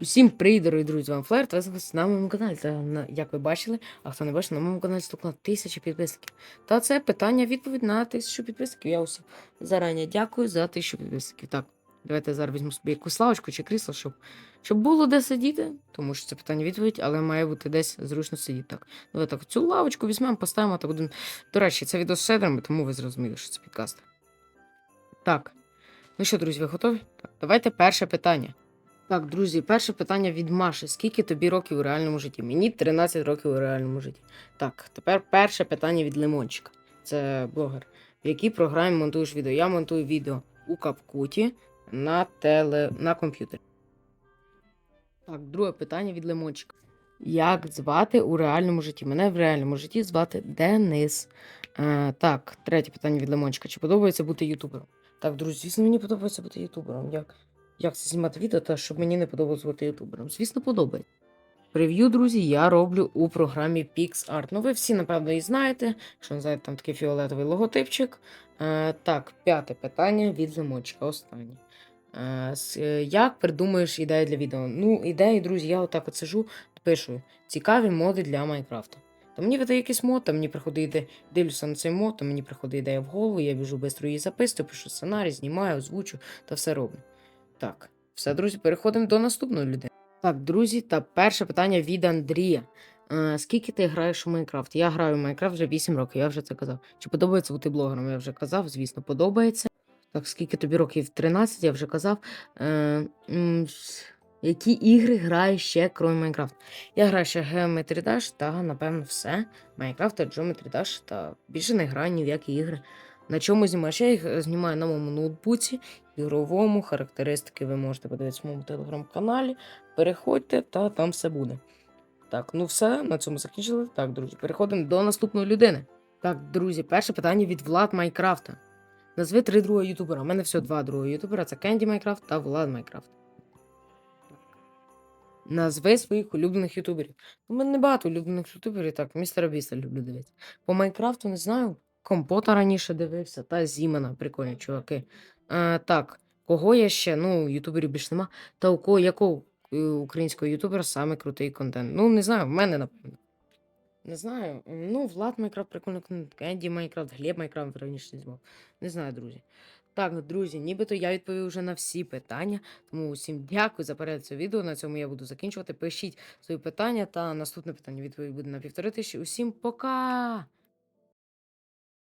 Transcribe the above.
Усім привіт, дорогі друзі, з вами Флер, та вас на моєму каналі. Та на, як ви бачили, а хто не бачив, на моєму каналі стукнуло тисяча підписників. Та це питання-відповідь на тисячу підписників. Я усім зарані дякую за тисячу підписників. Так, давайте зараз візьму собі якусь лавочку чи крісло, щоб, щоб було де сидіти, тому що це питання-відповідь, але має бути десь зручно сидіти. Так, давайте так, цю лавочку візьмемо, поставимо так один. До речі, це відео з шедерами, тому ви зрозуміли, що це підкаст. Так. Ну що, друзі, ви готові? Так, давайте перше питання. Так, друзі, перше питання від Маші. Скільки тобі років у реальному житті? Мені 13 років у реальному житті. Так, тепер перше питання від Лимончика. Це блогер. В якій програмі монтуєш відео? Я монтую відео у Капкуті на теле... на комп'ютері. Так, друге питання від Лимончика. Як звати у реальному житті? Мене в реальному житті звати Денис. Е, так, третє питання від Лимончика. Чи подобається бути ютубером? Так, друзі, звісно, мені подобається бути ютубером. Як, як це знімати відео, та щоб мені не подобалося бути ютубером? Звісно, подобається. Прев'ю, друзі, я роблю у програмі PixArt. Ну, ви всі, напевно, і знаєте, що знаєте, там такий фіолетовий логотипчик. Е, так, п'яте питання від Лимончика, останнє. Е, е, як придумуєш ідеї для відео? Ну, ідеї, друзі, я отак от сижу, пишу цікаві моди для Майнкрафту. То мені видає якийсь мод, там мені приходить дивлюся на цей мод, то мені приходить ідея в голову, я біжу швидко її записую, пишу сценарій, знімаю, озвучу та все роблю. Так, все, друзі, переходимо до наступної людини. Так, друзі, та перше питання від Андрія. Е, скільки ти граєш у Майнкрафт? Я граю в Майнкрафт вже 8 років, я вже це казав. Чи подобається бути блогером? Я вже казав, звісно, подобається. Так, скільки тобі років? 13, я вже казав. Е, які ігри граєш ще, крім Майнкрафт? Я граю ще Geometry Dash та, напевно, все. Майнкрафт та Geometry Dash та більше не граю ні в які ігри. На чому знімаєш? Я їх е, знімаю на моєму ноутбуці, ігровому, характеристики ви можете подивитися в моєму телеграм-каналі. Переходьте, та там все буде. Так, ну все, на цьому закінчили. Так, друзі, переходимо до наступної людини. Так, друзі, перше питання від Влад Майкрафта. Назви три друга ютубера. У мене всього два друга ютубера це Кенді Майкрафт та Влад Майкрафт. Назви своїх улюблених ютуберів. У мене небагато улюблених ютуберів, так, містера Біста люблю дивитися. По Майнкрафту не знаю. Компота раніше дивився, та Зімана, прикольні чуваки. Е, так, кого я ще? Ну, ютуберів більш нема. Та у кого якого е, українського ютубера саме крутий контент? Ну, не знаю, в мене, напевно. Не знаю. Ну, Влад Майкрафт, прикольний контент, Кенді Майкрафт, Глеб Майкрафт раніше знімав. Не знаю, друзі. Так, друзі, нібито я відповів вже на всі питання. Тому усім дякую за перегляд цього відео. На цьому я буду закінчувати. Пишіть свої питання та наступне питання відповідь буде на півтори тисячі. Усім пока!